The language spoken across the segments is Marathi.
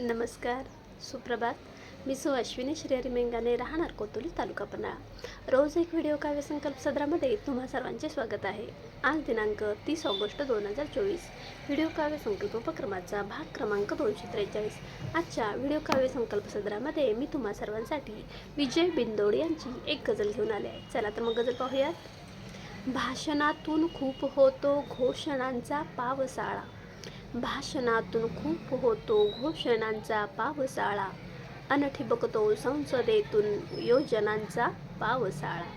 नमस्कार सुप्रभात. मी सु अश्विनी श्रेयरी मेंगाने राहणार कोतुली तालुका पन्हाळा. रोज एक व्हिडिओ काव्य संकल्प सदरामध्ये तुम्हा सर्वांचे स्वागत आहे. आज दिनांक तीस ऑगस्ट दोन हजार चोवीस. व्हिडिओ काव्य संकल्प उपक्रमाचा भाग क्रमांक दोनशे त्रेचाळीस. आजच्या व्हिडिओ काव्य संकल्प सदरामध्ये मी तुम्हा सर्वांसाठी विजय बिंदोड यांची एक गझल घेऊन आले आहे. चला तर मग गझल पाहूयात. भाषणातून खूप होतो घोषणांचा पावसाळा. भाषणातून खूप होतो घोषणांचा पावसाळा. अनठिबकतो संसदेतून योजनांचा पावसाळा.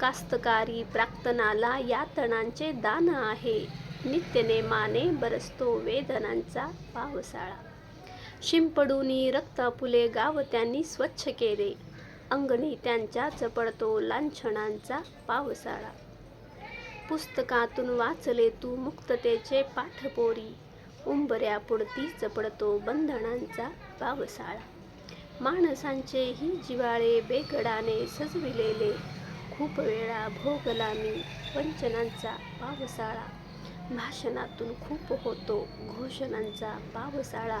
कास्तकारी प्राक्तनाला यातनांचे दान आहे. नित्यनेमाने बरसतो वेदनांचा पावसाळा. शिंपडूनी रक्तापुले गाव त्यांनी स्वच्छ केले. अंगणी त्यांच्या पडतो लांछनांचा पावसाळा. पुस्तकातून वाचले तू मुक्ततेचे पाठपोरी. उंबऱ्यापुढती चपडतो बंधनांचा पावसाळा. माणसांचेही जिवाळे बेगडाने सजविलेले. खूप वेळा भोगला मी वंचनांचा पावसाळा. भाषणातून खूप होतो घोषणांचा पावसाळा.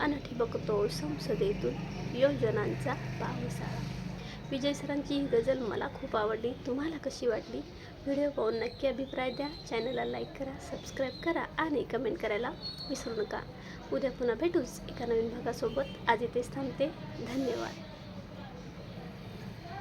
अनठी बघतो संसदेतून योजनांचा पावसाळा. विजय सरांची ही गझल मला खूप आवडली. तुम्हाला कशी वाटली? व्हिडिओ पाहून नक्की अभिप्राय द्या. चॅनलला लाईक करा सबस्क्राईब करा आणि कमेंट करायला विसरू नका. उद्या पुन्हा भेटूच एका नवीन भागासोबत. आज इथेच थांबते. धन्यवाद.